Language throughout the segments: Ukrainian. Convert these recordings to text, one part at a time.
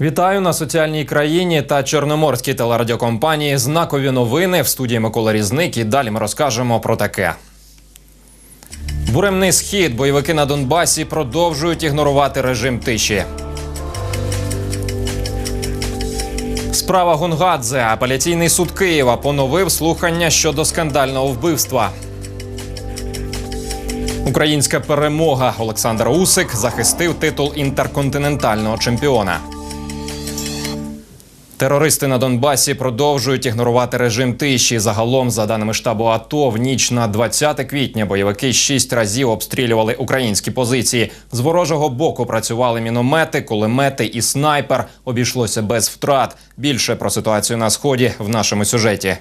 Вітаю на соціальній країні та Чорноморській телерадіокомпанії. Знакові новини в студії Микола Різник. І далі ми розкажемо про таке. Буремний схід. Бойовики на Донбасі продовжують ігнорувати режим тиші. Справа Гонгадзе. Апеляційний суд Києва поновив слухання щодо скандального вбивства. Українська перемога. Олександр Усик захистив титул інтерконтинентального чемпіона. Терористи на Донбасі продовжують ігнорувати режим тиші. Загалом, за даними штабу АТО, в ніч на 20 квітня бойовики шість разів обстрілювали українські позиції. З ворожого боку працювали міномети, кулемети і снайпер. Обійшлося без втрат. Більше про ситуацію на сході в нашому сюжеті.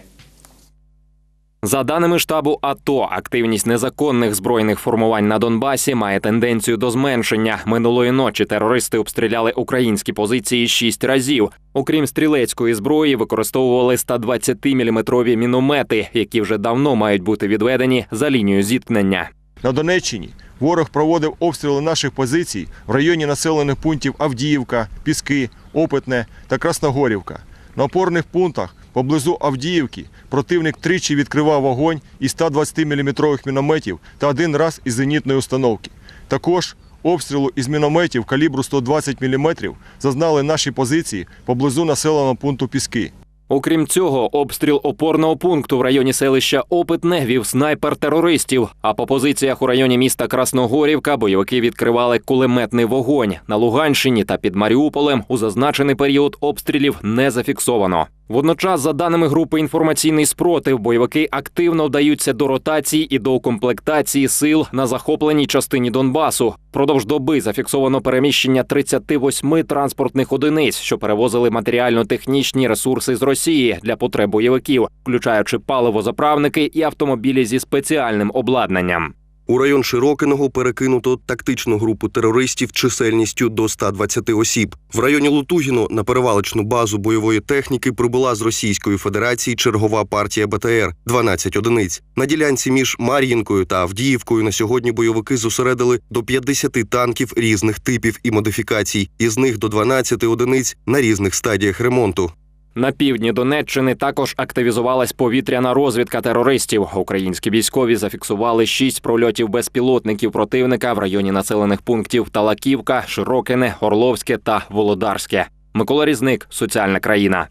За даними штабу АТО, активність незаконних збройних формувань на Донбасі має тенденцію до зменшення. Минулої ночі терористи обстріляли українські позиції шість разів. Окрім стрілецької зброї, використовували 120-мм міномети, які вже давно мають бути відведені за лінію зіткнення. На Донеччині ворог проводив обстріли наших позицій в районі населених пунктів Авдіївка, Піски, Опитне та Красногорівка. На опорних пунктах поблизу Авдіївки противник тричі відкривав вогонь із 120-мм мінометів та один раз із зенітної установки. Також обстрілу із мінометів калібру 120 мм зазнали наші позиції поблизу населеного пункту Піски. Окрім цього, обстріл опорного пункту в районі селища Опитне вів снайпер терористів. А по позиціях у районі міста Красногорівка бойовики відкривали кулеметний вогонь на Луганщині та під Маріуполем. У зазначений період обстрілів не зафіксовано. Водночас, за даними групи інформаційний спротив, бойовики активно вдаються до ротації і до укомплектації сил на захопленій частині Донбасу. Продовж доби зафіксовано переміщення 38 транспортних одиниць, що перевозили матеріально-технічні ресурси з Росії для потреб бойовиків, включаючи паливозаправники і автомобілі зі спеціальним обладнанням. У район Широкиного перекинуто тактичну групу терористів чисельністю до 120 осіб. В районі Лутугіно на перевалочну базу бойової техніки прибула з Російської Федерації чергова партія БТР 12 одиниць. На ділянці між Мар'їнкою та Авдіївкою на сьогодні бойовики зосередили до 50 танків різних типів і модифікацій, із них до 12 одиниць на різних стадіях ремонту. На півдні Донеччини також активізувалась повітряна розвідка терористів. Українські військові зафіксували шість прольотів безпілотників противника в районі населених пунктів Талаківка, Широкине, Орловське та Володарське. Микола Різник, соціальна країна.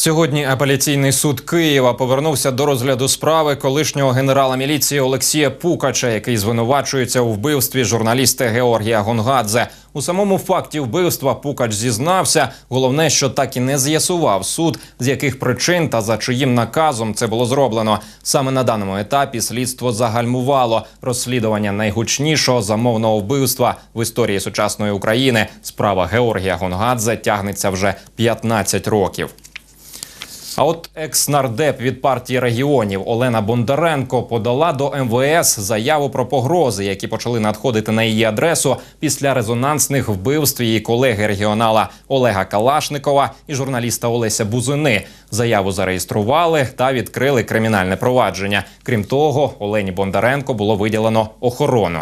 Сьогодні апеляційний суд Києва повернувся до розгляду справи колишнього генерала міліції Олексія Пукача, який звинувачується у вбивстві журналіста Георгія Гонгадзе. У самому факті вбивства Пукач зізнався. Головне, що так і не з'ясував суд, з яких причин та за чиїм наказом це було зроблено. Саме на даному етапі слідство загальмувало розслідування найгучнішого замовного вбивства в історії сучасної України. Справа Георгія Гонгадзе тягнеться вже 15 років. А от екс-нардеп від партії регіонів Олена Бондаренко подала до МВС заяву про погрози, які почали надходити на її адресу після резонансних вбивств її колеги регіонала Олега Калашникова і журналіста Олеся Бузини. Заяву зареєстрували та відкрили кримінальне провадження. Крім того, Олені Бондаренко було виділено охорону.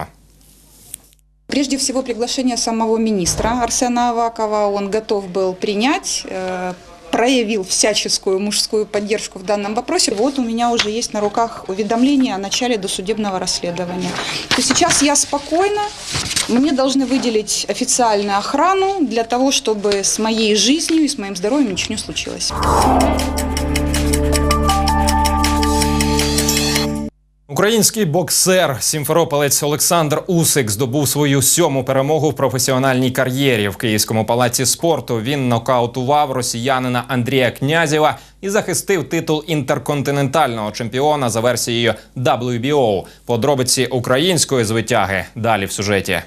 Прежде всего, приглашение самого министра Арсена Авакова он готов был принять, э, проявил всяческую мужскую поддержку в данном вопросе. Вот у меня уже есть на руках уведомление о начале досудебного расследования. То сейчас я спокойна, мне должны выделить официальную охрану для того, чтобы с моей жизнью и с моим здоровьем ничего не случилось. Український боксер сімферополець Олександр Усик здобув свою сьому перемогу в професіональній кар'єрі в Київському палаці спорту. Він нокаутував росіянина Андрія Князєва і захистив титул інтерконтинентального чемпіона за версією WBO. Подробиці української звитяги далі в сюжеті.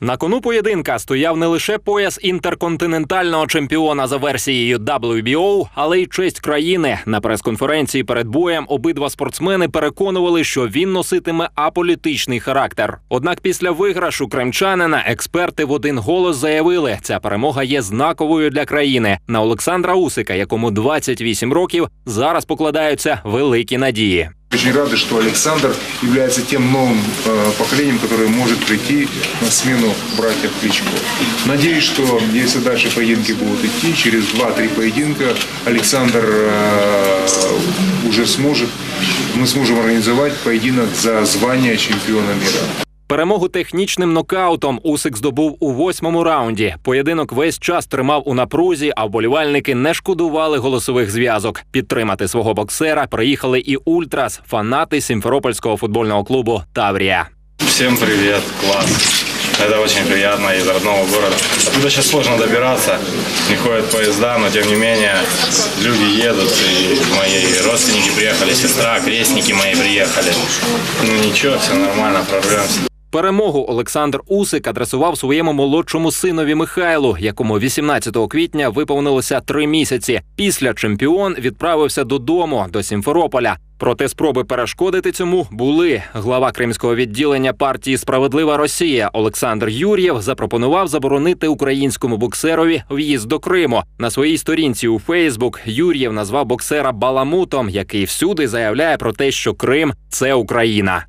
На кону поєдинка стояв не лише пояс інтерконтинентального чемпіона за версією WBO, але й честь країни. На прес-конференції перед боєм обидва спортсмени переконували, що він носитиме аполітичний характер. Однак після виграшу кримчанина експерти в один голос заявили, ця перемога є знаковою для країни. На Олександра Усика, якому 28 років, зараз покладаються великі надії. Очень рады, что Александр является тем новым э, поколением, которое может прийти на смену братьев Кличко. Надеюсь, что если дальше поединки будут идти, через 2-3 поединка Александр э, уже сможет, мы сможем организовать поединок за звание чемпиона мира. Перемогу технічним нокаутом Усик здобув у восьмому раунді. Поєдинок весь час тримав у напрузі, а вболівальники не шкодували голосових зв'язок. Підтримати свого боксера приїхали і ультрас, фанати Сімферопольського футбольного клубу Таврія. Всем привет, класс. Это очень приятно из родного города. Оттуда сейчас сложно добираться, не ходят поезда, но тем не менее люди едут, и мои родственники приехали, сестра, крестники мои приехали. Ну ничего, все нормально, прорвемся. Перемогу Олександр Усик адресував своєму молодшому синові Михайлу, якому 18 квітня виповнилося три місяці. Після чемпіон відправився додому до Сімферополя. Проте спроби перешкодити цьому були. Глава кримського відділення партії Справедлива Росія Олександр Юр'єв запропонував заборонити українському боксерові в'їзд до Криму. На своїй сторінці у Фейсбук Юр'єв назвав боксера Баламутом, який всюди заявляє про те, що Крим це Україна.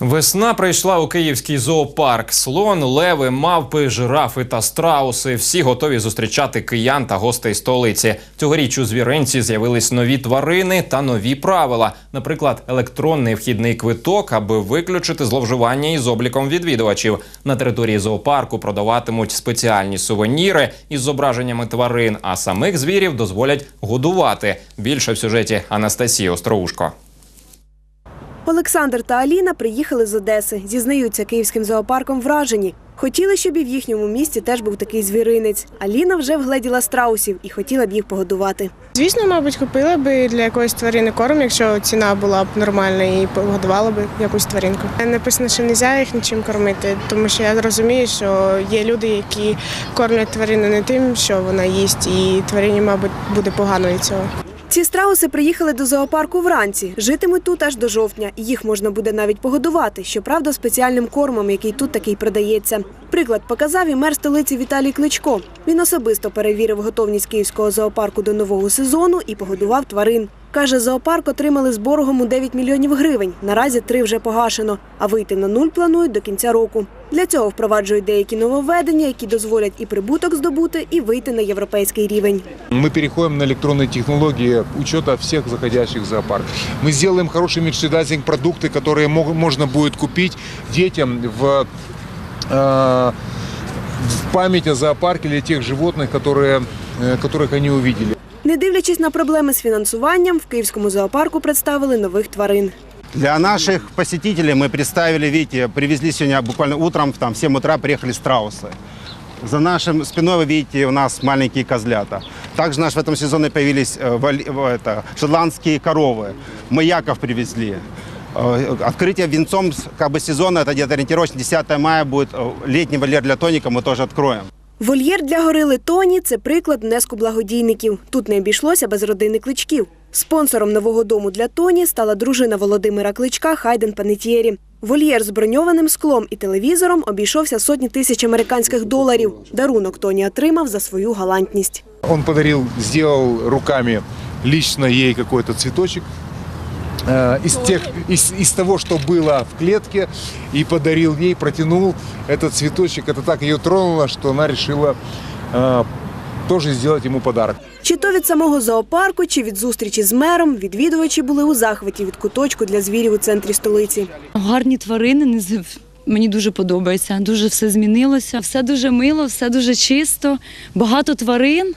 Весна прийшла у київський зоопарк. Слон, леви, мавпи, жирафи та страуси. Всі готові зустрічати киян та гостей столиці. Цьогоріч у звіринці з'явились нові тварини та нові правила. Наприклад, електронний вхідний квиток, аби виключити зловживання із обліком відвідувачів. На території зоопарку продаватимуть спеціальні сувеніри із зображеннями тварин, а самих звірів дозволять годувати. Більше в сюжеті Анастасії Остроушко. Олександр та Аліна приїхали з Одеси. Зізнаються київським зоопарком вражені. Хотіли, щоб і в їхньому місті теж був такий звіринець. Аліна вже вгледіла страусів і хотіла б їх погодувати. Звісно, мабуть, купила би для якоїсь тварини корм, якщо ціна була б нормальна і погодувала би якусь тваринку. Написано, що не можна їх нічим кормити, тому що я розумію, що є люди, які кормлять тварину не тим, що вона їсть, і тварині, мабуть, буде погано від цього. Ці страуси приїхали до зоопарку вранці. Житимуть тут аж до жовтня. Їх можна буде навіть погодувати, щоправда, спеціальним кормом, який тут такий продається. Приклад показав і мер столиці Віталій Кличко. Він особисто перевірив готовність київського зоопарку до нового сезону і погодував тварин. Каже, зоопарк отримали з боргом у 9 мільйонів гривень. Наразі три вже погашено, а вийти на нуль планують до кінця року. Для цього впроваджують деякі нововведення, які дозволять і прибуток здобути, і вийти на європейський рівень. Мы переходим на электронные технологии учета всех заходящих в зоопарк. Мы сделаем хороший мерчендайзинг, продукты, которые мог- можно будет купить детям в, э, в память о зоопарке или тех животных, которые, э, которых они увидели. Не дивлячись на проблеми з фінансуванням, в київському зоопарку представили нових тварин. Для наших посетителей мы представили, видите, привезли сегодня буквально утром, там, в 7 утра приехали страусы. За нашим спиной, вы видите, у нас маленькие козлята. Также наш в этом сезоне появились э, вали- э, это, шотландские коровы. Мы яков привезли. Э, Открытие венцом с- как бы, сезона, это где-то ориентировочно 10 мая будет. э, Летний вольер для тоника мы тоже откроем. Вольєр для горили Тоні це приклад внеску благодійників. Тут не обійшлося без родини кличків. Спонсором нового дому для Тоні стала дружина Володимира Кличка Хайден Панетєрі. Вольєр з броньованим склом і телевізором обійшовся сотні тисяч американських доларів. Дарунок Тоні отримав за свою галантність. Он подарил, сделал руками лично ей какой-то цветочек э, из, тех, из, из того, что было в клетке, и подарил ей, протянул этот цветочек. Это так ее тронуло, что она решила э, тоже сделать ему подарок. Чи то від самого зоопарку, чи від зустрічі з мером відвідувачі були у захваті від куточку для звірів у центрі столиці. Гарні тварини, мені дуже подобається. Дуже все змінилося. Все дуже мило, все дуже чисто, багато тварин.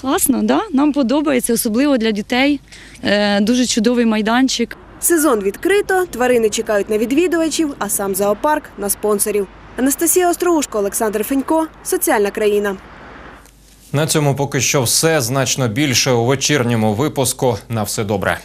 Класно, да? Нам подобається, особливо для дітей. Е, дуже чудовий майданчик. Сезон відкрито, тварини чекають на відвідувачів, а сам зоопарк на спонсорів. Анастасія Остроушко, Олександр Фенько, соціальна країна. На цьому поки що все значно більше у вечірньому випуску. На все добре.